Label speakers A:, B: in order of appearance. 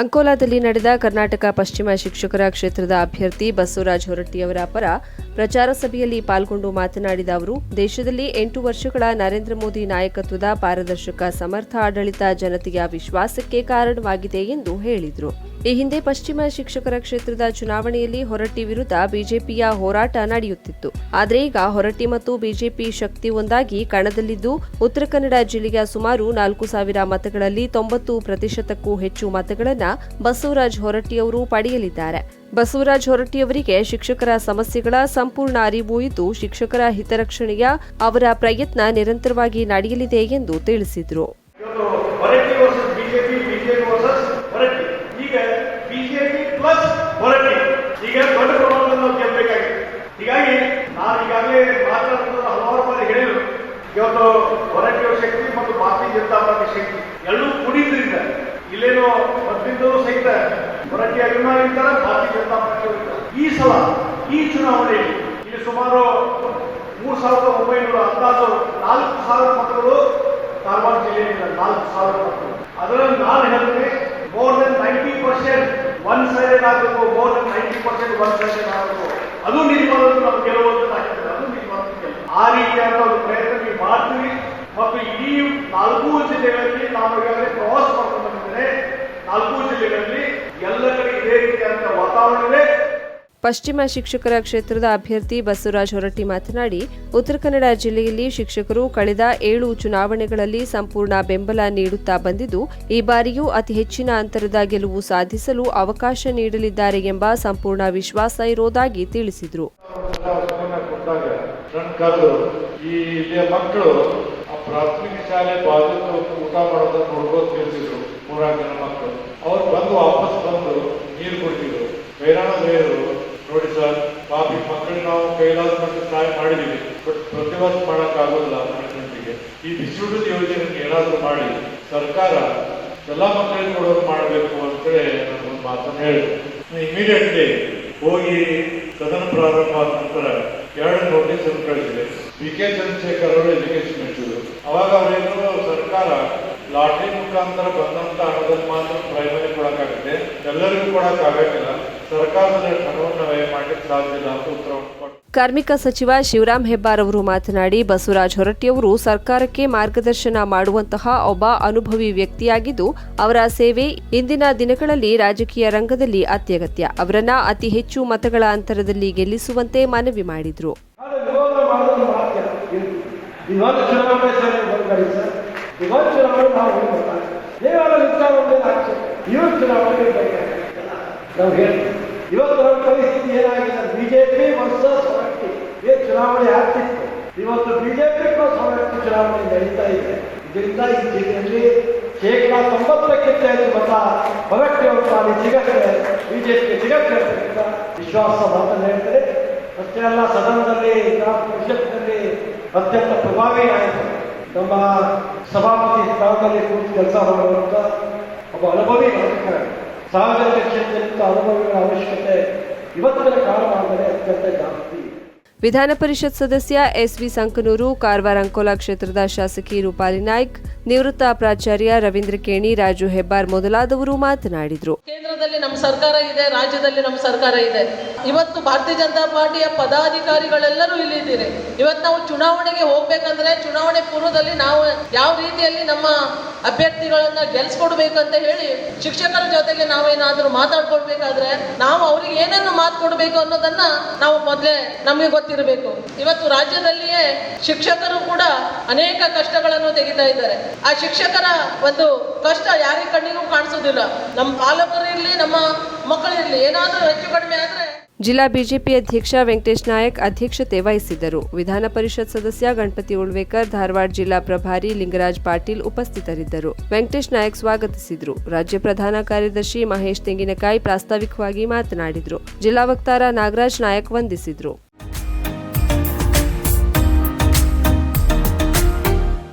A: ಅಂಕೋಲಾದಲ್ಲಿ ನಡೆದ ಕರ್ನಾಟಕ ಪಶ್ಚಿಮ ಶಿಕ್ಷಕರ ಕ್ಷೇತ್ರದ ಅಭ್ಯರ್ಥಿ ಬಸವರಾಜ್ ಹೊರಟ್ಟಿಯವರ ಪರ ಪ್ರಚಾರ ಸಭೆಯಲ್ಲಿ ಪಾಲ್ಗೊಂಡು ಮಾತನಾಡಿದ ಅವರು, ದೇಶದಲ್ಲಿ ಎಂಟು ವರ್ಷಗಳ ನರೇಂದ್ರ ಮೋದಿ ನಾಯಕತ್ವದ ಪಾರದರ್ಶಕ, ಸಮರ್ಥ ಆಡಳಿತ ಜನತೆಯ ವಿಶ್ವಾಸಕ್ಕೆ ಕಾರಣವಾಗಿದೆ ಎಂದು ಹೇಳಿದರು. ಈ ಹಿಂದೆ ಪಶ್ಚಿಮ ಶಿಕ್ಷಕರ ಕ್ಷೇತ್ರದ ಚುನಾವಣೆಯಲ್ಲಿ ಹೊರಟ್ಟಿ ವಿರುದ್ಧ ಬಿಜೆಪಿಯ ಹೋರಾಟ ನಡೆಯುತ್ತಿತ್ತು. ಆದರೆ ಈಗ ಹೊರಟ್ಟಿ ಮತ್ತು ಬಿಜೆಪಿ ಶಕ್ತಿ ಒಂದಾಗಿ ಕಣದಲ್ಲಿದ್ದು, ಉತ್ತರ ಕನ್ನಡ ಜಿಲ್ಲೆಯ ಸುಮಾರು ನಾಲ್ಕು ಸಾವಿರ ಮತಗಳಲ್ಲಿ ತೊಂಬತ್ತು ಪ್ರತಿಶತಕ್ಕೂ ಹೆಚ್ಚು ಮತಗಳನ್ನ ಬಸವರಾಜ್ ಹೊರಟ್ಟಿಯವರು ಪಡೆಯಲಿದ್ದಾರೆ. ಬಸವರಾಜ್ ಹೊರಟ್ಟಿಯವರಿಗೆ ಶಿಕ್ಷಕರ ಸಮಸ್ಯೆಗಳ ಸಂಪೂರ್ಣ ಅರಿವು ಇದ್ದು, ಶಿಕ್ಷಕರ ಹಿತರಕ್ಷಣೆಯ ಅವರ ಪ್ರಯತ್ನ ನಿರಂತರವಾಗಿ ನಡೆಯಲಿದೆ ಎಂದು ತಿಳಿಸಿದರು.
B: ಇವತ್ತು ಹೊರಟ್ಟಿಯ ಶಕ್ತಿ ಮತ್ತು ಭಾರತೀಯ ಜನತಾ ಪಾರ್ಟಿ ಶಕ್ತಿ ಎಲ್ಲೂ ಕುಡಿದ್ರಿಂದ ಇಲ್ಲೇನೋ ಮೊದಲಿಂದಲೂ ಸಹಿತ ಹೊರಟ್ಟಿ ಅಭಿಮಾನಿ ಇರ್ತಾರೆ, ಭಾರತೀಯ ಜನತಾ ಪಕ್ಷ ಈ ಸಲ, ಈ ಚುನಾವಣೆಯಲ್ಲಿ ಇಲ್ಲಿ ಸುಮಾರು ಮೂರು ಸಾವಿರದ ಒಂಬೈನೂರ ಅಂದಾಜು ನಾಲ್ಕು ಸಾವಿರ ಮತಗಳು ಕಾರವಾರ ಜಿಲ್ಲೆಯಿಂದ ನಾಲ್ಕು ಸಾವಿರ ಮತಗಳು. ಅದರಲ್ಲಿ ನಾನು ಹೇಳಿದ್ರೆ more than ninety percent one sided ಆಗಬೇಕು more than ninety percent one sided ಆಗಬೇಕು. ಅದು ನಿಜವಾದ ನಾವು ಆಗ್ತದೆ, ಅದು ನಿರ್ಮಾಣ. ಆ ರೀತಿಯಾದ ಒಂದು ಪ್ರಯತ್ನ ನೀವು ಮಾಡ್ತೀವಿ. ಮತ್ತು ಇಡೀ ನಾಲ್ಕು ಜಿಲ್ಲೆಗಳಲ್ಲಿ ನಾವು ಈಗಾಗಲೇ ಪ್ರವಾಸ ಮಾಡ್ಕೊಂಡು ಬಂದಿದ್ದೇನೆ. ನಾಲ್ಕು ಜಿಲ್ಲೆಗಳಲ್ಲಿ ಎಲ್ಲ ಕಡೆ ಇದೇ ರೀತಿಯಾದ ವಾತಾವರಣ ಇದೆ.
A: ಪಶ್ಚಿಮ ಶಿಕ್ಷಕರ ಕ್ಷೇತ್ರದ ಅಭ್ಯರ್ಥಿ ಬಸವರಾಜ್ ಹೊರಟ್ಟಿ ಮಾತನಾಡಿ ಉತ್ತರ ಕನ್ನಡ ಜಿಲ್ಲೆಯಲ್ಲಿ ಶಿಕ್ಷಕರು ಕಳೆದ ಏಳು ಚುನಾವಣೆಗಳಲ್ಲಿ ಸಂಪೂರ್ಣ ಬೆಂಬಲ ನೀಡುತ್ತಾ ಬಂದಿದ್ದು ಈ ಬಾರಿಯೂ ಅತಿ ಹೆಚ್ಚಿನ ಅಂತರದ ಗೆಲುವು ಸಾಧಿಸಲು ಅವಕಾಶ ನೀಡಲಿದ್ದಾರೆ ಎಂಬ ಸಂಪೂರ್ಣ ವಿಶ್ವಾಸ ಇರೋದಾಗಿ ತಿಳಿಸಿದರು.
C: ಪ್ರಾಥಮಿಕ ಶಾಲೆ ಊಟ ಈ ಬಿಸಿಯೂಟದ ಯೋಜನೆ ಏನಾದರೂ ಮಾಡಿ ಸರ್ಕಾರ ಎಲ್ಲ ಮಕ್ಕಳಿಗೆ ಕೊಡೋದು ಮಾಡಬೇಕು ಅಂತೇಳಿ ಒಂದು ಮಾತನ್ನು ಹೇಳಿದೆ. ಇಮಿಡಿಯೇಟ್ಲಿ ಹೋಗಿ ಸದನ ಪ್ರಾರಂಭ ಆದ ನಂತರ ಎರಡು ನೋಟಿಸ್ ಅನ್ನು ಕಳಿಸಿದೆ. ಪಿ ಕೆ ಚಂದ್ರಶೇಖರ್ ಅವರು ಎಜುಕೇಶನ್ ಮಿನಿಸ್ಟರ್ ಅವಾಗ ಅವರೇನು ಸರ್ಕಾರ ಲಾಟ್ರಿ ಮುಖಾಂತರ ಬಂದಂತ ಹಣದಲ್ಲಿ ಮಾತ್ರ ಪ್ರೈಮರಿ ಕೊಡಕ್ಕಾಗುತ್ತೆ. ಎಲ್ಲರಿಗೂ ಕೊಡಕ್ ಆಗಕ್ಕಿಲ್ಲ ಸರ್ಕಾರದ ಹಣವನ್ನು ವ್ಯಯ ಮಾಡಲಿಕ್ಕೆ ಸಾಧ್ಯ ಇಲ್ಲ ಅಂತ ಕೊಟ್ಟು
A: ಕಾರ್ಮಿಕ ಸಚಿವ ಶಿವರಾಮ್ ಹೆಬ್ಬಾರ್ ಅವರು ಮಾತನಾಡಿ, ಬಸವರಾಜ್ ಹೊರಟ್ಟಿಯವರು ಸರ್ಕಾರಕ್ಕೆ ಮಾರ್ಗದರ್ಶನ ಮಾಡುವಂತಹ ಒಬ್ಬ ಅನುಭವಿ ವ್ಯಕ್ತಿಯಾಗಿದ್ದು, ಅವರ ಸೇವೆ ಇಂದಿನ ದಿನಗಳಲ್ಲಿ ರಾಜಕೀಯ ರಂಗದಲ್ಲಿ ಅತ್ಯಗತ್ಯ. ಅವರನ್ನ ಅತಿ ಹೆಚ್ಚು ಮತಗಳ ಅಂತರದಲ್ಲಿ ಗೆಲ್ಲಿಸುವಂತೆ ಮನವಿ ಮಾಡಿದರು.
D: ಇವತ್ತು ಪರಿಸ್ಥಿತಿ ಏನಾಗಿದೆ? ಬಿಜೆಪಿ ವರ್ಸಸ್ ಚುನಾವಣೆ ಆಗ್ತಿತ್ತು ಇವತ್ತು ಬಿಜೆಪಿ ಪ್ಲಸ್ ಹೊರಟ್ಟಿ ಚುನಾವಣೆ ನಡೀತಾ ಇದೆ ಇದರಿಂದ ಈ ಜಿಲ್ಲೆಯಲ್ಲಿ ಶೇಕಡ ತೊಂಬತ್ತಕ್ಕಿಂತ ಹೆಚ್ಚು ಮತ ಹೊರಟ್ಟಿ ಅವರು ಪಾಲಿ ಸಿಗತ್ತೆ ಬಿಜೆಪಿಗೆ ಸಿಗತ್ತೆ ಅಂತ ವಿಶ್ವಾಸ ಮಾತನ್ನು ಹೇಳ್ತಾರೆ ಅಷ್ಟೇ ಅಲ್ಲ ಸದನದಲ್ಲಿ ವಿಧಾನ ಪರಿಷತ್ನಲ್ಲಿ ಅತ್ಯಂತ ಪ್ರಭಾವಿ ಆಯಿತು ನಮ್ಮ ಸಭಾಪತಿ ಸ್ಥಾನದಲ್ಲಿ ಕೂತು ಕೆಲಸ ಮಾಡುವಂತ ಒಬ್ಬ ಅನುಭವಿ ರಾಜಕಾರಣಿ ಸಾರ್ವಜನಿಕ ಕ್ಷೇತ್ರದಿಂದ ಅನುಭವಿಗಳ ಅವಶ್ಯಕತೆ ಇವತ್ತಿನ ಕಾಲಮಾನದಲ್ಲಿ ಅತ್ಯಂತ ಜಾಸ್ತಿ
A: ವಿಧಾನ ಪರಿಷತ್ ಸದಸ್ಯ ಎಸ್ವಿ ಸಂಕನೂರು, ಕಾರವಾರ ಅಂಕೋಲಾ ಕ್ಷೇತ್ರದ ಶಾಸಕಿ ರೂಪಾಲಿ ನಾಯ್ಕ್, ನಿವೃತ್ತ ಪ್ರಾಚಾರ್ಯ ರವೀಂದ್ರ ಕೇಣಿ, ರಾಜು ಹೆಬ್ಬಾರ್ ಮೊದಲಾದವರು ಮಾತನಾಡಿದರು.
E: ಕೇಂದ್ರದಲ್ಲಿ ನಮ್ಮ ಸರ್ಕಾರ ಇದೆ, ರಾಜ್ಯದಲ್ಲಿ ನಮ್ಮ ಸರ್ಕಾರ ಇದೆ. ಇವತ್ತು ಭಾರತೀಯ ಜನತಾ ಪಾರ್ಟಿಯ ಪದಾಧಿಕಾರಿಗಳೆಲ್ಲರೂ ಇಲ್ಲಿದ್ದೀರಿ. ಇವತ್ತು ನಾವು ಚುನಾವಣೆಗೆ ಹೋಗ್ಬೇಕಂದ್ರೆ ಚುನಾವಣೆ ಪೂರ್ವದಲ್ಲಿ ನಾವು ಯಾವ ರೀತಿಯಲ್ಲಿ ನಮ್ಮ ಅಭ್ಯರ್ಥಿಗಳನ್ನ ಗೆಲ್ಸ್ಕೊಡ್ಬೇಕಂತ ಹೇಳಿ ಶಿಕ್ಷಕರ ಜೊತೆಗೆ ನಾವೇನಾದ್ರೂ ಮಾತಾಡ್ಕೊಳ್ಬೇಕಾದ್ರೆ ನಾವು ಅವ್ರಿಗೆ ಏನನ್ನು ಮಾತು ಕೊಡಬೇಕು ಅನ್ನೋದನ್ನ ನಾವು ಮೊದಲೇ ನಮಗೆ ಗೊತ್ತಿರಬೇಕು. ಇವತ್ತು ರಾಜ್ಯದಲ್ಲಿಯೇ ಶಿಕ್ಷಕರು ಕೂಡ ಅನೇಕ ಕಷ್ಟಗಳನ್ನು ತೆಗಿತಾ ಇದ್ದಾರೆ. ಆ ಶಿಕ್ಷಕರ ಒಂದು ಕಷ್ಟ ಯಾರಿಗೆ ಕಣ್ಣಿಗೂ ಕಾಣಿಸೋದಿಲ್ಲ ನಮ್ಮ ಪಾಲಕರಿರ್ಲಿ ನಮ್ಮ ಮಕ್ಕಳಿರಲಿ, ಏನಾದರೂ ಹೆಚ್ಚು ಕಡಿಮೆ ಆದ್ರೆ
A: ಜಿಲ್ಲಾ ಬಿಜೆಪಿ ಅಧ್ಯಕ್ಷ ವೆಂಕಟೇಶ್ ನಾಯಕ್ ಅಧ್ಯಕ್ಷತೆ ವಹಿಸಿದ್ದರು. ವಿಧಾನ ಪರಿಷತ್ ಸದಸ್ಯ ಗಣಪತಿ ಉಳ್ವೇಕರ್, ಧಾರವಾಡ ಜಿಲ್ಲಾ ಪ್ರಭಾರಿ ಲಿಂಗರಾಜ್ ಪಾಟೀಲ್ ಉಪಸ್ಥಿತರಿದ್ದರು. ವೆಂಕಟೇಶ್ ನಾಯಕ್ ಸ್ವಾಗತಿಸಿದರು. ರಾಜ್ಯ ಪ್ರಧಾನ ಕಾರ್ಯದರ್ಶಿ ಮಹೇಶ್ ತೆಂಗಿನಕಾಯಿ ಪ್ರಾಸ್ತಾವಿಕವಾಗಿ ಮಾತನಾಡಿದರು. ಜಿಲ್ಲಾ ವಕ್ತಾರ ನಾಗರಾಜ್ ನಾಯಕ್ ವಂದಿಸಿದ್ರು.